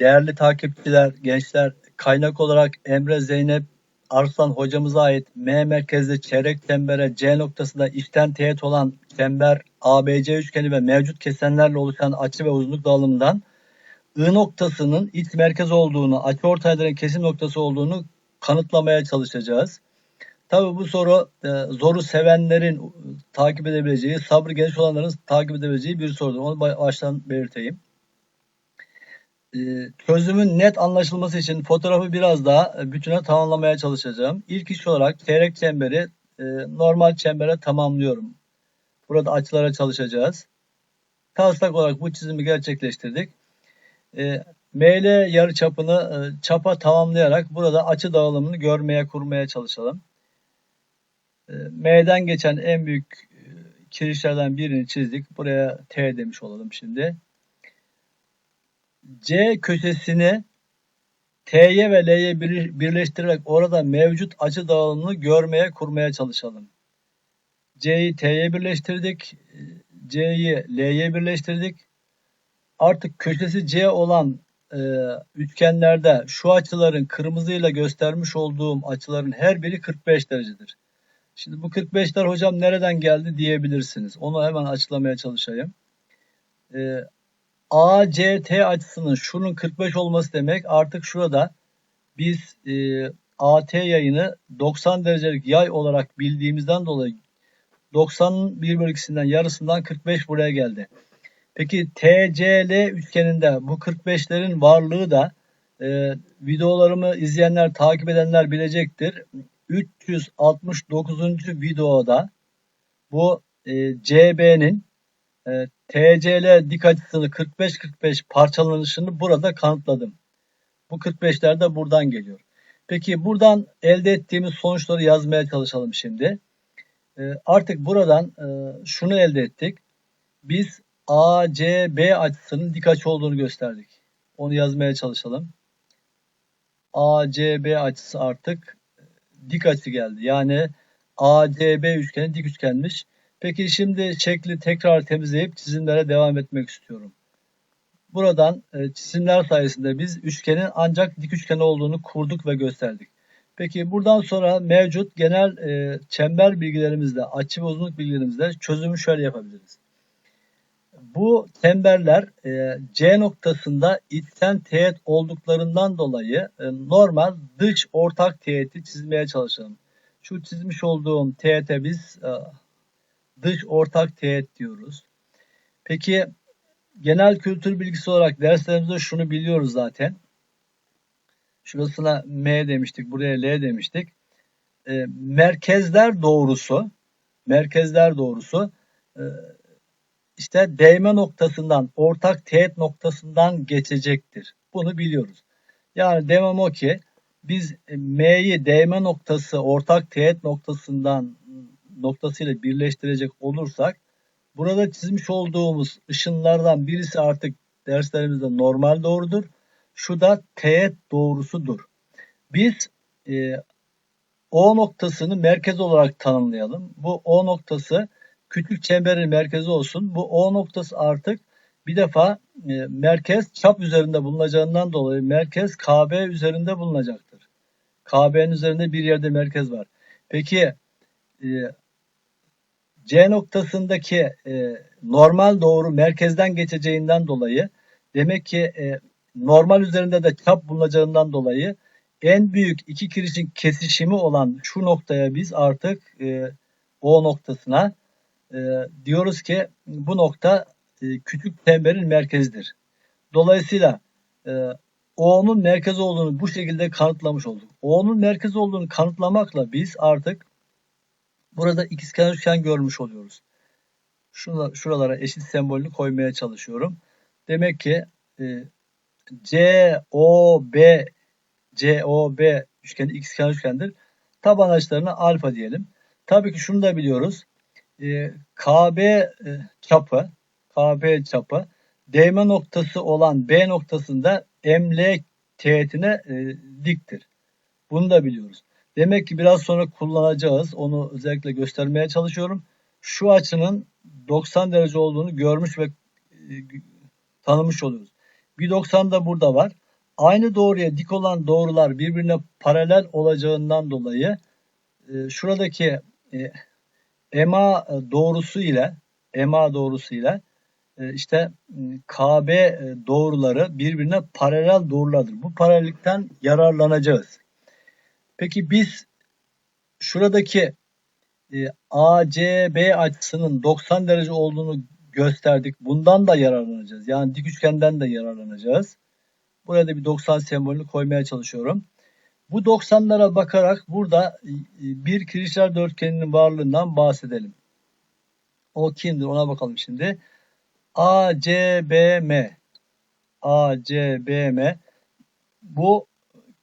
değerli takipçiler, gençler, kaynak olarak Emre Zeynep Arslan hocamıza ait M merkezli çeyrek çembere C noktasında içten teğet olan çember ABC üçgeni ve mevcut kesenlerle oluşan açı ve uzunluk dağılımından I noktasının iç merkez olduğunu, açı ortayların kesim noktası olduğunu kanıtlamaya çalışacağız. Tabi bu soru e, zoru sevenlerin takip edebileceği, sabrı geniş olanların takip edebileceği bir sorudur. Onu baştan belirteyim. E, çözümün net anlaşılması için fotoğrafı biraz daha e, bütüne tamamlamaya çalışacağım. İlk iş olarak çeyrek çemberi e, normal çembere tamamlıyorum. Burada açılara çalışacağız. Taslak olarak bu çizimi gerçekleştirdik. E, ML yarıçapını e, çapa tamamlayarak burada açı dağılımını görmeye kurmaya çalışalım. E, M'den geçen en büyük kirişlerden birini çizdik. Buraya T demiş olalım şimdi. C köşesini T'ye ve L'ye birleştirerek orada mevcut açı dağılımını görmeye kurmaya çalışalım. C'yi T'ye birleştirdik. C'yi L'ye birleştirdik. Artık köşesi C olan e, üçgenlerde şu açıların kırmızıyla göstermiş olduğum açıların her biri 45 derecedir. Şimdi bu 45'ler hocam nereden geldi diyebilirsiniz. Onu hemen açıklamaya çalışayım. E, ACT açısının şunun 45 olması demek artık şurada biz e, AT yayını 90 derecelik yay olarak bildiğimizden dolayı 90'ın 1 bölü ikisinden yarısından 45 buraya geldi. Peki TCL üçgeninde bu 45'lerin varlığı da e, videolarımı izleyenler, takip edenler bilecektir. 369. videoda bu e, CB'nin e, TCL dik açısını 45-45 parçalanışını burada kanıtladım. Bu 45'ler de buradan geliyor. Peki buradan elde ettiğimiz sonuçları yazmaya çalışalım şimdi. E, artık buradan e, şunu elde ettik. Biz ACB açısının dik açı olduğunu gösterdik. Onu yazmaya çalışalım. ACB açısı artık dik açı geldi. Yani ACB üçgeni dik üçgenmiş. Peki şimdi şekli tekrar temizleyip çizimlere devam etmek istiyorum. Buradan e, çizimler sayesinde biz üçgenin ancak dik üçgen olduğunu kurduk ve gösterdik. Peki buradan sonra mevcut genel e, çember bilgilerimizle, açı ve uzunluk bilgilerimizle çözümü şöyle yapabiliriz. Bu çemberler e, C noktasında içten teğet olduklarından dolayı normal dış ortak teğeti çizmeye çalışalım. Şu çizmiş olduğum teğete biz dış ortak teğet diyoruz. Peki genel kültür bilgisi olarak derslerimizde şunu biliyoruz zaten. Şurasına M demiştik, buraya L demiştik. E, merkezler doğrusu, merkezler doğrusu e, işte değme noktasından, ortak teğet noktasından geçecektir. Bunu biliyoruz. Yani demem o ki biz M'yi değme noktası, ortak teğet noktasından noktasıyla birleştirecek olursak burada çizmiş olduğumuz ışınlardan birisi artık derslerimizde normal doğrudur. Şu da teğet doğrusudur. Biz e, O noktasını merkez olarak tanımlayalım. Bu O noktası küçük çemberin merkezi olsun. Bu O noktası artık bir defa e, merkez çap üzerinde bulunacağından dolayı merkez KB üzerinde bulunacaktır. KB'nin üzerinde bir yerde merkez var. Peki e, C noktasındaki e, normal doğru merkezden geçeceğinden dolayı demek ki e, normal üzerinde de çap bulunacağından dolayı en büyük iki kirişin kesişimi olan şu noktaya biz artık e, O noktasına e, diyoruz ki bu nokta e, küçük çemberin merkezidir. Dolayısıyla e, O'nun merkez olduğunu bu şekilde kanıtlamış olduk. O'nun merkez olduğunu kanıtlamakla biz artık burada ikizkenar üçgen görmüş oluyoruz. Şuna, şuralara eşit sembolünü koymaya çalışıyorum. Demek ki e, COB COB üçgeni ikizkenar üçgendir. Taban açılarına alfa diyelim. Tabii ki şunu da biliyoruz. E, KB e, çapı KB çapı değme noktası olan B noktasında ML teğetine e, diktir. Bunu da biliyoruz. Demek ki biraz sonra kullanacağız. Onu özellikle göstermeye çalışıyorum. Şu açının 90 derece olduğunu görmüş ve e, tanımış oluyoruz. 1.90 da burada var. aynı doğruya dik olan doğrular birbirine paralel olacağından dolayı e, şuradaki e, EMA doğrusu ile EMA doğrusu ile e, işte KB doğruları birbirine paralel doğrulardır. Bu paralellikten yararlanacağız. Peki biz şuradaki e, ACB açısının 90 derece olduğunu gösterdik. Bundan da yararlanacağız. Yani dik üçgenden de yararlanacağız. Buraya da bir 90 sembolünü koymaya çalışıyorum. Bu 90'lara bakarak burada bir kirişler dörtgeninin varlığından bahsedelim. O kimdir ona bakalım şimdi. ACBM ACBM bu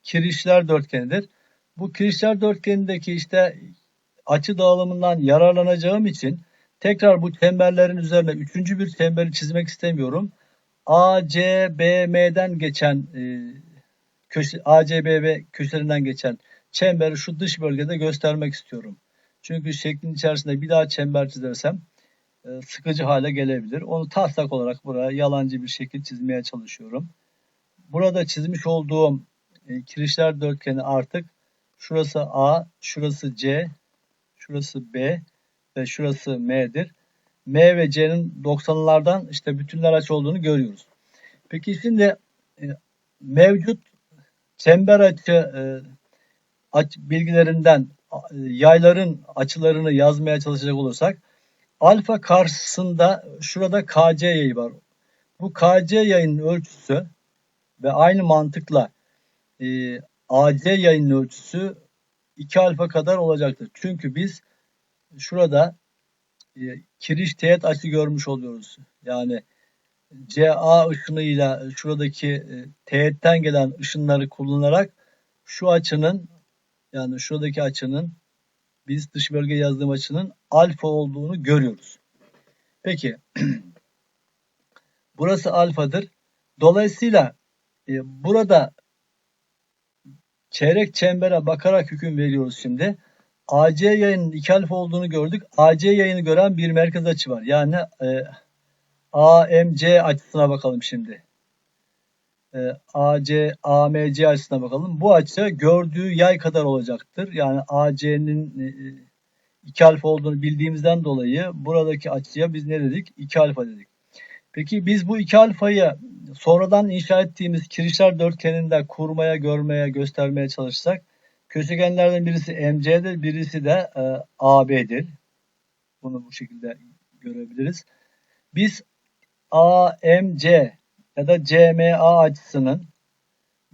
kirişler dörtgenidir. Bu kirişler dörtgenindeki işte açı dağılımından yararlanacağım için tekrar bu çemberlerin üzerine üçüncü bir çemberi çizmek istemiyorum. ACBM'den geçen e, köşe, ACBB köşelerinden geçen çemberi şu dış bölgede göstermek istiyorum. Çünkü şeklin içerisinde bir daha çember çizersem e, sıkıcı hale gelebilir. Onu taslak olarak buraya yalancı bir şekil çizmeye çalışıyorum. Burada çizmiş olduğum e, kirişler dörtgeni artık şurası A, şurası C, şurası B ve şurası M'dir. M ve C'nin 90'lardan işte bütünler açı olduğunu görüyoruz. Peki şimdi e, mevcut çember açı aç, bilgilerinden yayların açılarını yazmaya çalışacak olursak Alfa karşısında şurada KC yayı var. Bu KC yayının ölçüsü ve aynı mantıkla e, AC yayının ölçüsü 2 alfa kadar olacaktır. Çünkü biz şurada e, kiriş teğet açı görmüş oluyoruz. Yani CA ışınıyla şuradaki e, teğetten gelen ışınları kullanarak şu açının yani şuradaki açının biz dış bölge yazdığım açının alfa olduğunu görüyoruz. Peki burası alfadır. Dolayısıyla e, burada çeyrek çembere bakarak hüküm veriyoruz şimdi. AC yayının 2 alfa olduğunu gördük. AC yayını gören bir merkez açı var. Yani e, AMC açısına bakalım şimdi. E, AC, AMC açısına bakalım. Bu açı gördüğü yay kadar olacaktır. Yani AC'nin e, 2 alfa olduğunu bildiğimizden dolayı buradaki açıya biz ne dedik? 2 alfa dedik. Peki biz bu 2 alfayı sonradan inşa ettiğimiz kirişler dörtgeninde kurmaya, görmeye, göstermeye çalışsak köşegenlerden birisi MC'dir, birisi de e, AB'dir. Bunu bu şekilde görebiliriz. Biz AMC ya da CMA açısının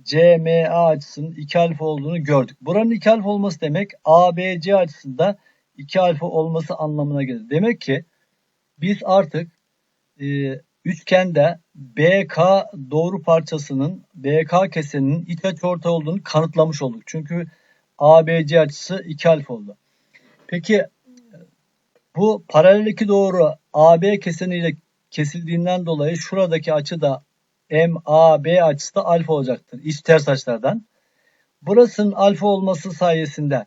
CMA açısının 2 alfa olduğunu gördük. Buranın 2 alfa olması demek ABC açısında 2 alfa olması anlamına gelir. Demek ki biz artık e, üçgende BK doğru parçasının BK keseninin iç açıortay olduğunu kanıtlamış olduk. Çünkü ABC açısı 2 alfa oldu. Peki bu paralel iki doğru AB keseniyle kesildiğinden dolayı şuradaki açı da MAB açısı da alfa olacaktır. İç ters açılardan. Burasının alfa olması sayesinde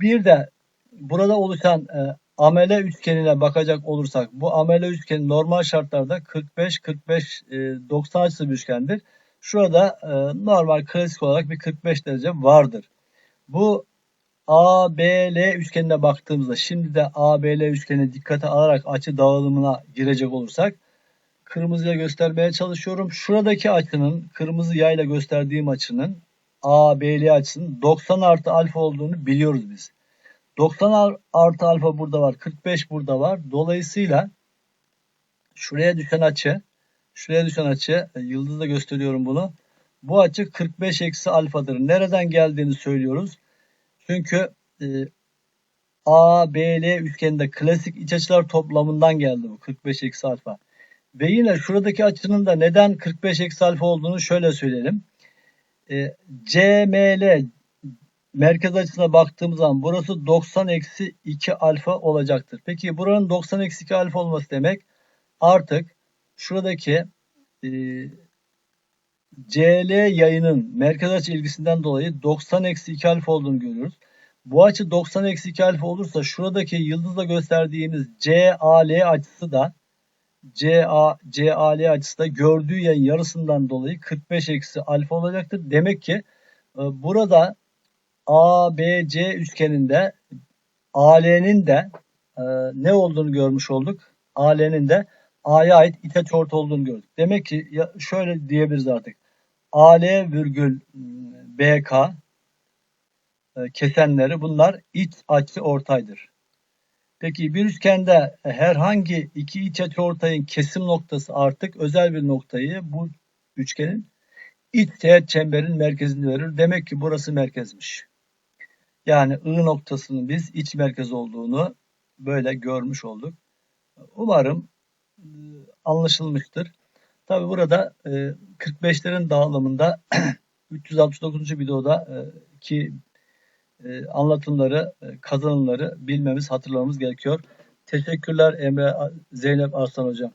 bir de burada oluşan e, amele üçgenine bakacak olursak bu amele üçgeni normal şartlarda 45 45 e, 90 açılı bir üçgendir. Şurada e, normal klasik olarak bir 45 derece vardır. Bu ABL üçgenine baktığımızda şimdi de ABL üçgenine dikkate alarak açı dağılımına girecek olursak kırmızıya göstermeye çalışıyorum. Şuradaki açının kırmızı yayla gösterdiğim açının ABL açısının 90 artı alfa olduğunu biliyoruz biz. 90 artı alfa burada var. 45 burada var. Dolayısıyla şuraya düşen açı şuraya düşen açı e, yıldızla gösteriyorum bunu. Bu açı 45 eksi alfadır. Nereden geldiğini söylüyoruz. Çünkü e, ABL üçgeninde klasik iç açılar toplamından geldi bu 45 eksi alfa. Ve yine şuradaki açının da neden 45 eksi alfa olduğunu şöyle söyleyelim. E, CML merkez açısına baktığımız zaman burası 90 eksi 2 alfa olacaktır. Peki buranın 90 eksi 2 alfa olması demek artık şuradaki e, CL yayının merkez açı ilgisinden dolayı 90 eksi 2 alfa olduğunu görüyoruz. Bu açı 90 eksi 2 alfa olursa şuradaki yıldızla gösterdiğimiz CAL açısı da CA, CAL açısı da gördüğü yayın yarısından dolayı 45 eksi alfa olacaktır. Demek ki e, burada ABC üçgeninde AL'nin de e, ne olduğunu görmüş olduk. AL'nin de A'ya ait iç açıortay olduğunu gördük. Demek ki ya şöyle diyebiliriz artık. AL virgül m, BK e, kesenleri bunlar iç açı ortaydır. Peki bir üçgende herhangi iki iç açıortayın kesim noktası artık özel bir noktayı bu üçgenin iç teğet çemberin merkezini verir. Demek ki burası merkezmiş. Yani I noktasının biz iç merkez olduğunu böyle görmüş olduk. Umarım e, anlaşılmıştır. Tabi burada e, 45'lerin dağılımında 369. videoda e, ki e, anlatımları, e, kazanımları bilmemiz, hatırlamamız gerekiyor. Teşekkürler Emre Zeynep Arslan Hocam.